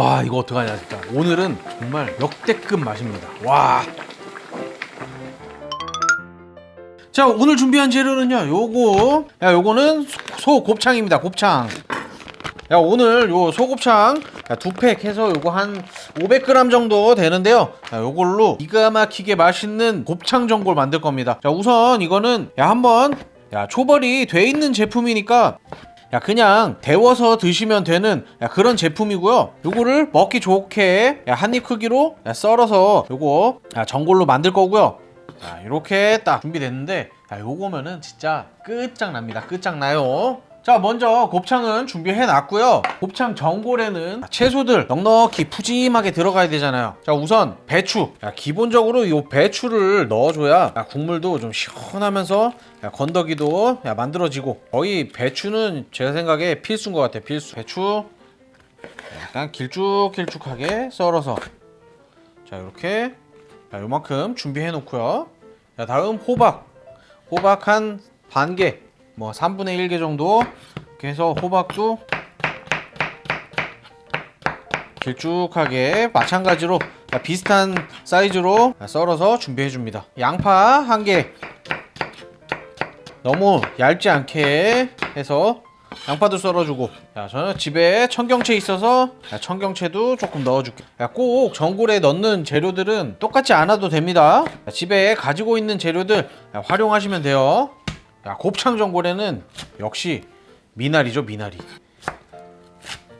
와 이거 어떡하냐 진짜. 오늘은 정말 역대급 맛입니다. 와. 자 오늘 준비한 재료는요 요거. 야 요거는 소 곱창입니다 곱창. 야 오늘 요 소곱창 두 팩 해서 요거 한 500g 정도 되는데요. 자, 요걸로 기가 막히게 맛있는 곱창 전골 만들 겁니다. 자 우선 이거는 야 한번 야 초벌이 돼 있는 제품이니까 야 그냥 데워서 드시면 되는 야, 그런 제품이고요. 요거를 먹기 좋게 한 입 크기로 야, 썰어서 요거 야, 전골로 만들 거고요. 자 이렇게 딱 준비됐는데 야 요거면은 진짜 끝장납니다. 끝장나요 자 먼저 곱창은 준비해 놨고요. 곱창 전골에는 채소들 넉넉히 푸짐하게 들어가야 되잖아요. 자 우선 배추. 야, 기본적으로 요 배추를 넣어줘야 야, 국물도 좀 시원하면서 야, 건더기도 야, 만들어지고. 거의 배추는 제가 생각에 필수인 것 같아요 필수. 배추 약간 길쭉길쭉하게 썰어서. 자 이렇게. 자, 요만큼 준비해 놓고요. 자, 다음 호박. 호박 한 반 개, 뭐 3분의 1개 정도. 해서 호박도 길쭉하게 마찬가지로 비슷한 사이즈로 썰어서 준비해 줍니다. 양파 한 개. 너무 얇지 않게 해서 양파도 썰어주고. 야 저는 집에 청경채 있어서 야, 청경채도 조금 넣어줄게 야, 꼭 전골에 넣는 재료들은 똑같지 않아도 됩니다. 야, 집에 가지고 있는 재료들 야, 활용하시면 돼요 야, 곱창 전골에는 역시 미나리죠 미나리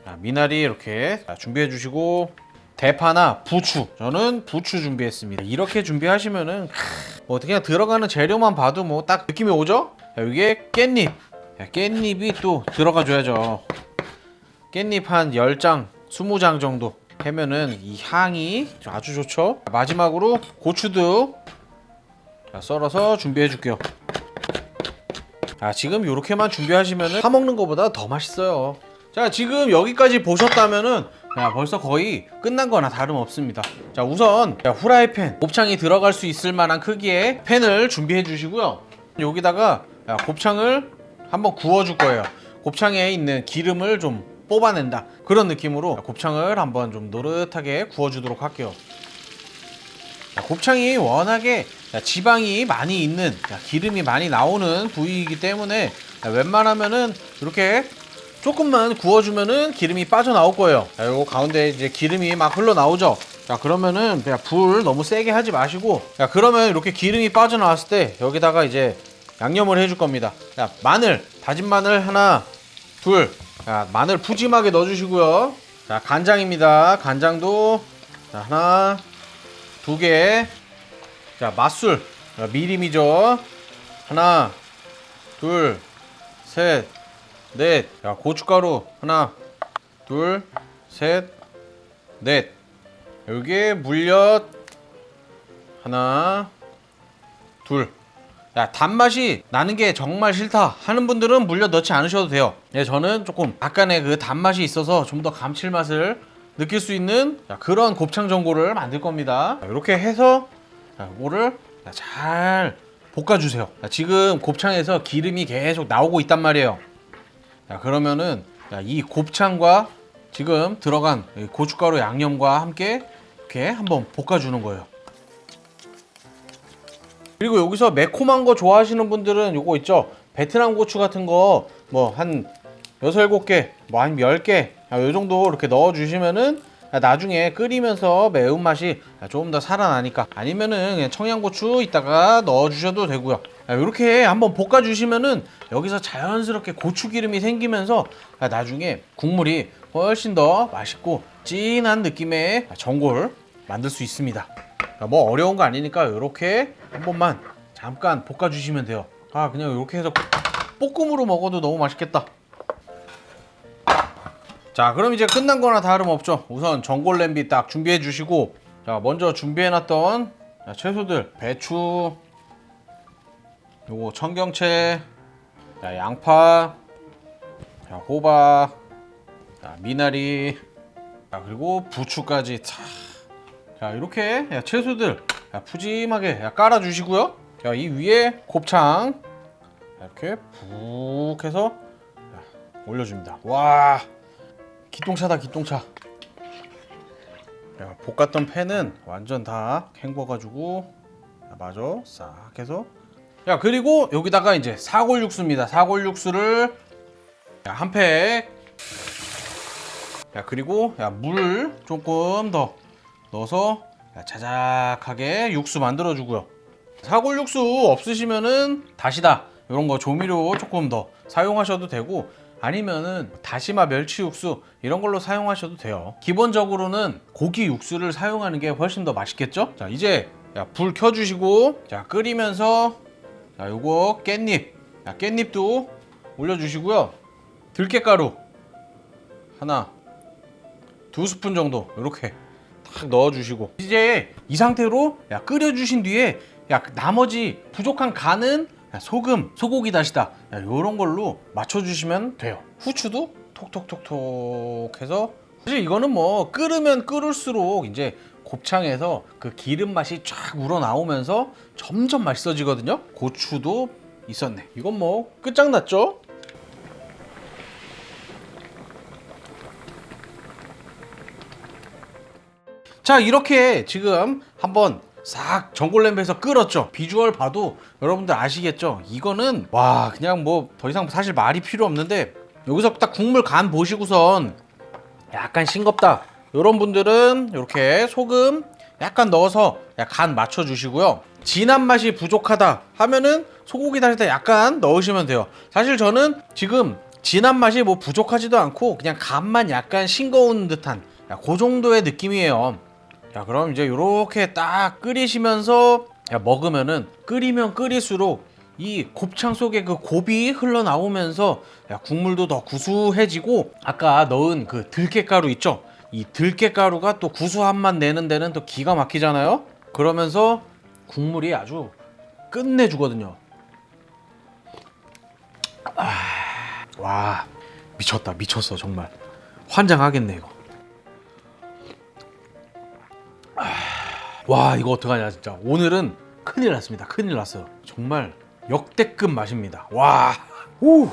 야, 미나리 이렇게 자, 준비해 주시고 대파나 부추 저는 부추 준비했습니다 이렇게 준비하시면은 크, 뭐 그냥 들어가는 재료만 봐도 뭐 딱 느낌이 오죠 야, 이게 깻잎 야, 깻잎이 또 들어가 줘야죠. 깻잎 한 10장, 20장 정도 하면은 이 향이 아주 좋죠. 마지막으로 고추도 자, 썰어서 준비해 줄게요. 아, 지금 이렇게만 준비하시면은 사 먹는 것보다 더 맛있어요. 자, 지금 여기까지 보셨다면은 야, 벌써 거의 끝난 거나 다름없습니다. 자, 우선 야, 후라이팬 곱창이 들어갈 수 있을 만한 크기의 팬을 준비해 주시고요. 여기다가 야, 곱창을 한번 구워 줄 거예요. 곱창에 있는 기름을 좀 뽑아낸다. 그런 느낌으로 곱창을 한번 좀 노릇하게 구워주도록 할게요. 곱창이 워낙에 지방이 많이 있는 기름이 많이 나오는 부위이기 때문에 웬만하면은 이렇게 조금만 구워주면은 기름이 빠져나올 거예요. 자, 요거 가운데 이제 기름이 막 흘러나오죠. 자, 그러면은 그냥 불 너무 세게 하지 마시고, 자, 그러면 이렇게 기름이 빠져나왔을 때 여기다가 이제 양념을 해줄 겁니다. 자, 마늘, 다진 마늘 하나, 둘. 자, 마늘 푸짐하게 넣어주시고요. 자, 간장입니다. 간장도 자, 하나, 두 개. 자, 맛술. 자, 미림이죠. 하나, 둘, 셋, 넷. 자, 고춧가루 하나, 둘, 셋, 넷. 여기에 물엿 하나, 둘. 야 단맛이 나는 게 정말 싫다 하는 분들은 물려 넣지 않으셔도 돼요 예, 저는 조금 약간의 그 단맛이 있어서 좀 더 감칠맛을 느낄 수 있는 자, 그런 곱창 전골을 만들 겁니다. 자, 이렇게 해서 자, 이거를 잘 볶아주세요. 자, 지금 곱창에서 기름이 계속 나오고 있단 말이에요. 자, 그러면은 자, 이 곱창과 지금 들어간 고춧가루 양념과 함께 이렇게 한번 볶아주는 거예요. 그리고 여기서 매콤한 거 좋아하시는 분들은 요거 있죠? 베트남 고추 같은 거 뭐한 여섯 일곱 개뭐 한열개 요 정도 이렇게 넣어 주시면은 나중에 끓이면서 매운맛이 조금 더 살아나니까 아니면은 청양고추 이따가 넣어 주셔도 되고요 이렇게 한번 볶아 주시면은 여기서 자연스럽게 고추기름이 생기면서 나중에 국물이 훨씬 더 맛있고 진한 느낌의 전골 만들 수 있습니다 뭐 어려운 거 아니니까 이렇게 한 번만 잠깐 볶아주시면 돼요. 아 그냥 이렇게 해서 볶음으로 먹어도 너무 맛있겠다. 자 그럼 이제 끝난 거나 다름없죠. 우선 전골 냄비 딱 준비해 주시고 자 먼저 준비해 놨던 채소들 배추 요거 청경채 자, 양파 자, 호박 자, 미나리 자, 그리고 부추까지 자, 자 이렇게 채소들 푸짐하게 깔아 주시고요. 이 위에 곱창 이렇게 푹 해서 올려줍니다. 와 기똥차다 기똥차. 야, 볶았던 팬은 완전 다 헹궈가지고 야, 맞아 싹 해서 야 그리고 여기다가 이제 사골 육수입니다 사골 육수를 한 팩. 야 그리고 야 물 조금 더 넣어서 야, 자작하게 육수 만들어 주고요. 사골 육수 없으시면은 다시다 이런 거 조미료 조금 더 사용하셔도 되고 아니면은 다시마 멸치 육수 이런 걸로 사용하셔도 돼요. 기본적으로는 고기 육수를 사용하는 게 훨씬 더 맛있겠죠? 자 이제 야, 불 켜주시고 자 끓이면서 자 요거 깻잎 야, 깻잎도 올려주시고요. 들깨가루 하나 두 스푼 정도 이렇게 딱 넣어주시고 이제 이 상태로 야 끓여주신 뒤에 야 나머지 부족한 간은 야, 소금 소고기 다시다. 야, 이런 걸로 맞춰주시면 돼요. 후추도 톡톡톡톡 해서. 사실 이거는 뭐 끓으면 끓을수록 이제 곱창에서 그 기름 맛이 쫙 우러나오면서 점점 맛있어지거든요. 고추도 있었네. 이건 뭐 끝장났죠? 자 이렇게 지금 한번 싹 전골 냄비에서 끓었죠. 비주얼 봐도 여러분들 아시겠죠? 이거는 와 그냥 뭐 더 이상 사실 말이 필요 없는데 여기서 딱 국물 간 보시고선 약간 싱겁다. 이런 분들은 이렇게 소금 약간 넣어서 간 맞춰 주시고요. 진한 맛이 부족하다 하면은 소고기 때 약간 넣으시면 돼요. 사실 저는 지금 진한 맛이 뭐 부족하지도 않고 그냥 간만 약간 싱거운 듯한 야, 그 정도의 느낌이에요 자 그럼 이제 이렇게 딱 끓이시면서 야, 먹으면은 끓이면 끓일수록 이 곱창 속에 그 곱이 흘러나오면서 야, 국물도 더 구수해지고 아까 넣은 그 들깨가루 있죠? 이 들깨가루가 또 구수한 맛 내는 데는 또 기가 막히잖아요? 그러면서 국물이 아주 끝내주거든요. 아, 와 미쳤다 미쳤어 정말 환장하겠네 이거. 와 이거 어떡하냐 진짜. 오늘은 큰일 났습니다. 큰일 났어요. 정말 역대급 맛입니다. 와. 우.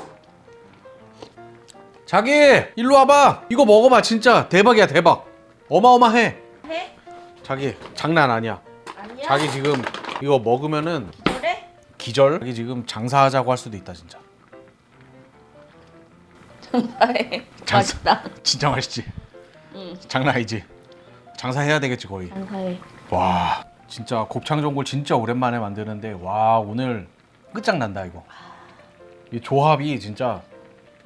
자기 일로 와봐. 이거 먹어봐 진짜. 대박이야 대박. 어마어마해. 해? 자기 장난 아니야. 아니야? 자기 지금 이거 먹으면은 그래? 기절? 자기 지금 장사하자고 할 수도 있다 진짜. 장사해. 장사. 맛있다. 진짜 맛있지? 응. 장난 아니지? 장사해야 되겠지 거의. 장사해 와 진짜 곱창 전골 진짜 오랜만에 만드는데 와 오늘 끝장난다 이거. 이 조합이 진짜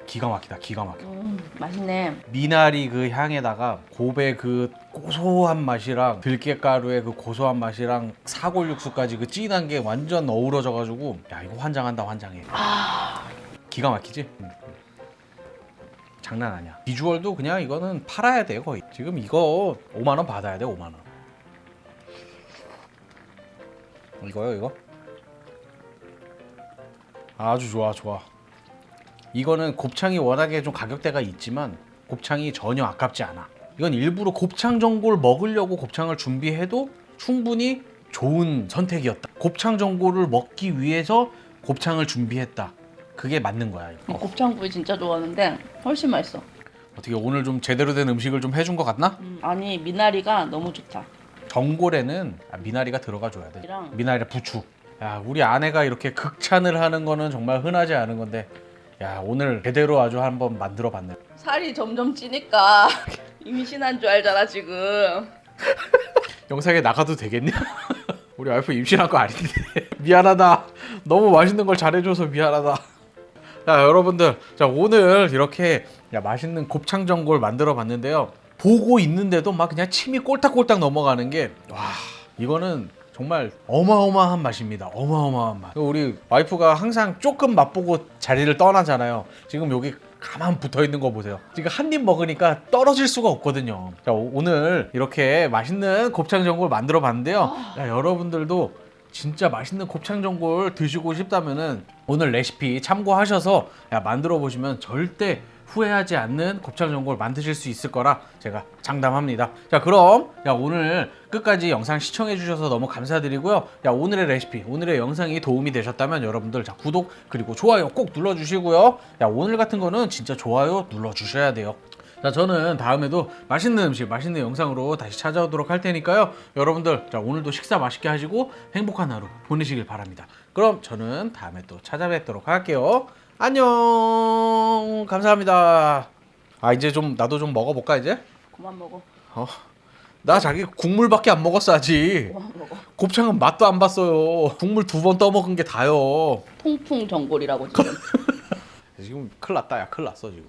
기가 막히다 기가 막혀. 음 맛있네. 미나리 그 향에다가 곱의 그 고소한 맛이랑 들깨가루의 그 고소한 맛이랑 사골 육수까지 그 진한 게 완전 어우러져 가지고 야 이거 환장한다 환장해. 기가 막히지? 응. 장난 아니야. 비주얼도 그냥 이거는 팔아야 돼 거의. 지금 이거 5만 원 받아야 돼 5만 원 이거요 이거? 아주 좋아 좋아. 이거는 곱창이 워낙에 좀 가격대가 있지만 곱창이 전혀 아깝지 않아. 이건 일부러 곱창 전골 먹으려고 곱창을 준비해도 충분히 좋은 선택이었다. 곱창 전골을 먹기 위해서 곱창을 준비했다. 그게 맞는 거야 이거. 곱창구이 진짜 좋아하는데 훨씬 맛있어. 어떻게 오늘 좀 제대로 된 음식을 좀 해준 것 같나? 음, 아니 미나리가 너무 좋다 전골에는 아, 미나리가 들어가 줘야 돼. 미나리 부추. 야 우리 아내가 이렇게 극찬을 하는 거는 정말 흔하지 않은 건데, 야 오늘 제대로 아주 한번 만들어 봤네. 살이 점점 찌니까 임신한 줄 알잖아 지금 영상에 나가도 되겠냐? 우리 와이프 임신한 거 아닌데 미안하다. 너무 맛있는 걸 잘해줘서 미안하다. 자 여러분들, 자 오늘 이렇게 야, 맛있는 곱창 전골 만들어 봤는데요. 보고 있는데도 막 그냥 침이 꼴딱꼴딱 넘어가는 게 와 이거는 정말 어마어마한 맛입니다. 어마어마한 맛. 우리 와이프가 항상 조금 맛보고 자리를 떠나잖아요. 지금 여기 가만 붙어 있는 거 보세요. 지금 한 입 먹으니까 떨어질 수가 없거든요. 자, 오- 오늘 이렇게 맛있는 곱창 전골 만들어 봤는데요. 야, 여러분들도 진짜 맛있는 곱창 전골 드시고 싶다면은 오늘 레시피 참고하셔서 야, 만들어 보시면 절대 후회하지 않는 곱창 전골 만드실 수 있을 거라 제가 장담합니다. 자, 그럼 야, 오늘 끝까지 영상 시청해 주셔서 너무 감사드리고요. 야, 오늘의 레시피, 오늘의 영상이 도움이 되셨다면 여러분들 자, 구독 그리고 좋아요 꼭 눌러 주시고요. 야, 오늘 같은 거는 진짜 좋아요 눌러 주셔야 돼요. 자 저는 다음에도 맛있는 음식 맛있는 영상으로 다시 찾아오도록 할 테니까요. 여러분들 자 오늘도 식사 맛있게 하시고 행복한 하루 보내시길 바랍니다. 그럼 저는 다음에 또 찾아뵙도록 할게요. 안녕! 감사합니다. 아 이제 좀 나도 좀 먹어볼까 이제? 그만 먹어. 어, 나 자기 국물밖에 안 먹었어 아직. 그만 먹어. 곱창은 맛도 안 봤어요. 국물 두 번 떠먹은 게 다요. 통풍 전골이라고 지금. 지금 큰일 났다 야 큰일 났어 지금